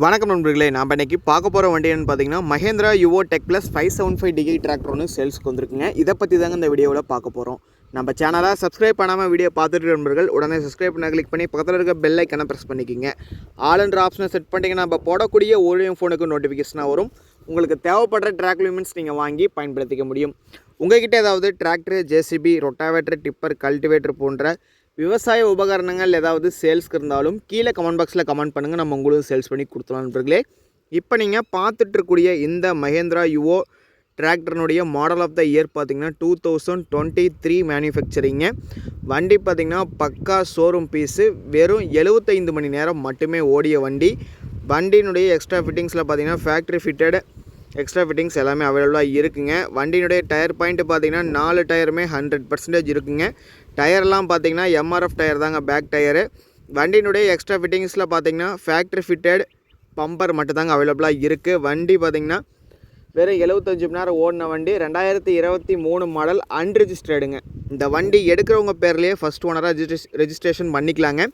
வணக்கம் நண்பர்களே நாம் இன்னைக்கு பார்க்க போகிற வண்டி என்னன்னு பார்த்தீங்கன்னா Mahindra Yuvo tech plus five seven five degree tractor ஒன்று சேல்ஸ்க்கு வந்திருக்குங்க. இதை பற்றி தாங்க இந்த வீடியோவில் பார்க்க போகிறோம் நம்ம சேனலாக சப்ஸ்கிரைப் பண்ணாமல் வீடியோ பார்த்துட்டு இருக்க நண்பர்கள் உடனே சப்ஸ்கிரைப் பண்ண கிளிக் பண்ணி பக்கத்தில் இருக்க பெல் ஐக்கனை ப்ரெஸ் பண்ணிக்கிங்க. ஆல்ன்ற ஆப்ஷனை செட் பண்ணிட்டீங்கன்னா நம்ம போடக்கூடிய ஓரியம் ஃபோனுக்கு நோட்டிஃபிகேஷனாக வரும். உங்களுக்கு தேவைப்படுற ட்ராக் லிமிட்ஸ் நீங்கள் வாங்கி பயன்படுத்திக்க முடியும். உங்ககிட்ட ஏதாவது tractor JCB rotavator tipper cultivator போன்ற விவசாய உபகரணங்கள் ஏதாவது சேல்ஸ்க்கு இருந்தாலும் கீழே கமெண்ட் பாக்ஸில் கமெண்ட் பண்ணுங்கள் நம்ம உங்களுக்கு சேல்ஸ் பண்ணி கொடுத்துலாம் நண்பர்களே. இப்போ நீங்கள் பார்த்துட்ருக்கூடிய இந்த மஹேந்திரா யுவோ டிராக்டர்னுடைய மாடல் ஆஃப் த இயர் பார்த்திங்கன்னா டூ தௌசண்ட் டுவெண்ட்டி த்ரீ மேனுஃபேக்சரிங்க வண்டி பார்த்திங்கன்னா பக்கா ஷோரூம் பீஸு வெறும் எழுபத்தைந்து மணி நேரம் மட்டுமே ஓடிய வண்டி. வண்டியினுடைய எக்ஸ்ட்ரா ஃபிட்டிங்ஸில் பார்த்தீங்கன்னா ஃபேக்ட்ரி ஃபிட்டட் எக்ஸ்ட்ரா ஃபிட்டிங்ஸ் எல்லாமே அவைலபிளாக இருக்குங்க. வண்டியினுடைய டயர் பாயிண்ட் பார்த்தீங்கன்னா நாலு டயருமே ஹண்ட்ரட் பர்சன்டேஜ் இருக்குங்க. டயர்லாம் பார்த்தீங்கன்னா எம்ஆர்எஃப் டயர் தாங்க பேக் டயரு வண்டியினுடைய எக்ஸ்ட்ரா ஃபிட்டிங்ஸில் பார்த்தீங்கன்னா ஃபேக்ட்ரி ஃபிட்டட் பம்பர் மட்டும்தாங்க அவைலபிளாக இருக்குது வண்டி பார்த்தீங்கன்னா வெறும் எழுபத்தஞ்சு மணி நேரம் ஓடின வண்டி ரெண்டாயிரத்தி இருபத்தி மூணு மாடல் அன்ரிஜிஸ்டர்டுங்க இந்த வண்டி எடுக்கிறவங்க பேர்லேயே ஃபஸ்ட் ஓனராக ரெஜிஸ்ட்ரேஷ் ரெஜிஸ்ட்ரேஷன் பண்ணிக்கலாங்க.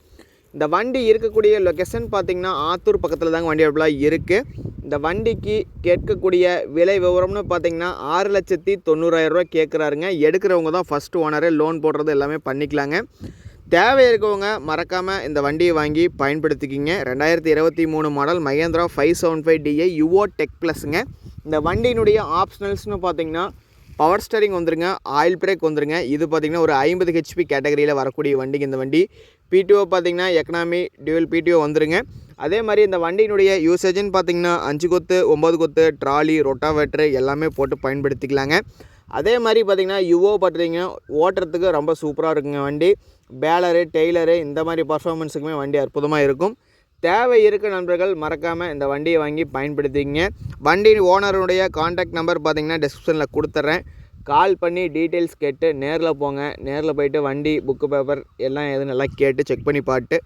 இந்த வண்டி இருக்கக்கூடிய லொக்கேஷன் பார்த்தீங்கன்னா ஆத்தூர் பக்கத்தில் தாங்க வண்டி அவைலபிளாக இருக்குது இந்த வண்டிக்கு கேட்கக்கூடிய விலை விவரம்னு பார்த்தீங்கன்னா ஆறு லட்சத்தி தொண்ணூறாயிரரூவா கேட்குறாருங்க. எடுக்கிறவங்க தான் ஃபஸ்ட் ஓனரே லோன் போடுறது எல்லாமே பண்ணிக்கலாங்க. தேவை இருக்கவங்க மறக்காமல் இந்த வண்டியை வாங்கி பயன்படுத்திக்கிங்க. ரெண்டாயிரத்தி இருபத்தி மூணு model Mahindra five seven five DI Yuvo tech ப்ளஸ்ங்க இந்த வண்டியினுடைய ஆப்ஷனல்ஸ்னு பார்த்தீங்கன்னா பவர் ஸ்டரிங் வந்துருங்க ஆயில் பிரேக் வந்துருங்க. இது பார்த்திங்கன்னா ஒரு ஐம்பது ஹெச்பி கேட்டகரியில் வரக்கூடிய வண்டிங்க இந்த வண்டி. பிடிஓ பார்த்திங்கன்னா எக்கனாமி டியூவல் பிடிஓ வந்துருங்க. அதே மாதிரி இந்த வண்டியினுடைய யூசேஜ்னு பார்த்திங்கன்னா அஞ்சு கொத்து ஒம்பது கொத்து ட்ராலி ரொட்டாவேட்ரு எல்லாமே போட்டு பயன்படுத்திக்கலாங்க. அதே மாதிரி பார்த்திங்கன்னா யுவோ பார்த்திங்கன்னா ஓட்டுறதுக்கு ரொம்ப சூப்பராக இருக்குங்க வண்டி. பேலரு டெய்லரு இந்த மாதிரி பர்ஃபார்மன்ஸுக்குமே வண்டி அற்புதமாக இருக்கும். தேவை இருக்க நண்பர்கள் மறக்காமல் இந்த வண்டியை வாங்கி பயன்படுத்திங்க வண்டி ஓனருடைய காண்டாக்ட் நம்பர் பார்த்தீங்கன்னா டிஸ்கிரிப்ஷனில் கொடுத்துட்றேன். கால் பண்ணி டீட்டெயில்ஸ் கேட்டு நேரில் போங்க. நேரில் போயிட்டு வண்டி புக்கு பேப்பர் எல்லாம் எதுவும் நல்லா கேட்டு செக் பண்ணி பார்த்து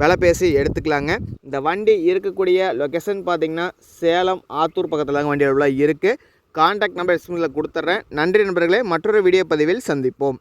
விலை பேசி எடுத்துக்கலாங்க. இந்த வண்டி இருக்கக்கூடிய லொக்கேஷன் பார்த்தீங்கன்னா சேலம் ஆத்தூர் பக்கத்தில் தாங்க வண்டி இருக்குது காண்டாக்ட் நம்பர் டிஸ்கிரிப்ஷனில் கொடுத்துட்றேன் நன்றி நண்பர்களே மற்றொரு வீடியோ பதிவில் சந்திப்போம்.